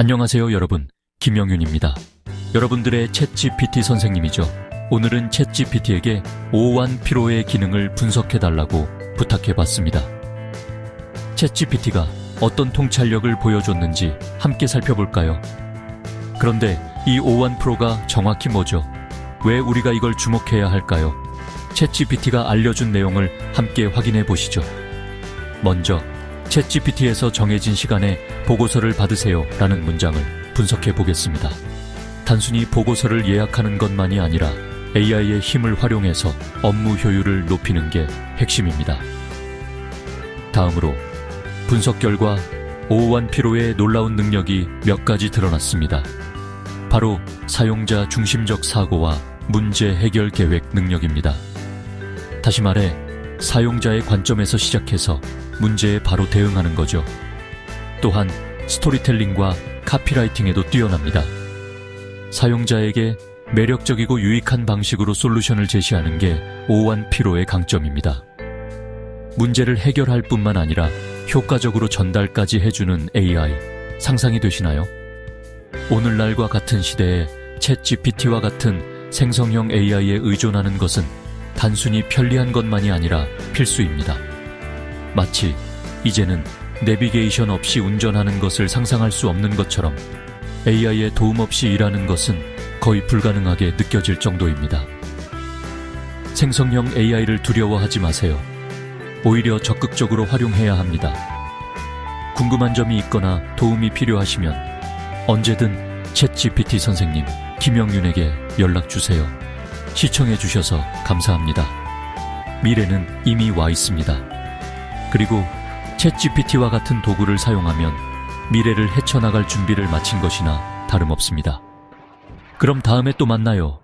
안녕하세요, 여러분. 김영윤입니다. 여러분들의 챗 GPT 선생님이죠. 오늘은 챗 GPT에게 오완 피로의 기능을 분석해달라고 부탁해봤습니다. 챗 GPT가 어떤 통찰력을 보여줬는지 함께 살펴볼까요? 그런데 이 오완 프로가 정확히 뭐죠? 왜 우리가 이걸 주목해야 할까요? 챗 GPT가 알려준 내용을 함께 확인해 보시죠. 먼저 챗 GPT에서 정해진 시간에 보고서를 받으세요 라는 문장을 분석해 보겠습니다. 단순히 보고서를 예약하는 것만이 아니라 AI의 힘을 활용해서 업무 효율을 높이는 게 핵심입니다. 다음으로 분석 결과 오호환 피로의 놀라운 능력이 몇 가지 드러났습니다. 바로 사용자 중심적 사고와 문제 해결 계획 능력입니다. 다시 말해 사용자의 관점에서 시작해서 문제에 바로 대응하는 거죠. 또한 스토리텔링과 카피라이팅에도 뛰어납니다. 사용자에게 매력적이고 유익한 방식으로 솔루션을 제시하는 게 오완 피로의 강점입니다. 문제를 해결할 뿐만 아니라 효과적으로 전달까지 해주는 AI 상상이 되시나요? 오늘날과 같은 시대에 챗 GPT와 같은 생성형 AI에 의존하는 것은 단순히 편리한 것만이 아니라 필수입니다. 마치 이제는 내비게이션 없이 운전하는 것을 상상할 수 없는 것처럼 AI의 도움 없이 일하는 것은 거의 불가능하게 느껴질 정도입니다. 생성형 AI를 두려워하지 마세요. 오히려 적극적으로 활용해야 합니다. 궁금한 점이 있거나 도움이 필요하시면 언제든 챗 GPT 선생님 김영윤에게 연락 주세요. 시청해 주셔서 감사합니다. 미래는 이미 와 있습니다. 그리고 챗 GPT와 같은 도구를 사용하면 미래를 헤쳐나갈 준비를 마친 것이나 다름없습니다. 그럼 다음에 또 만나요.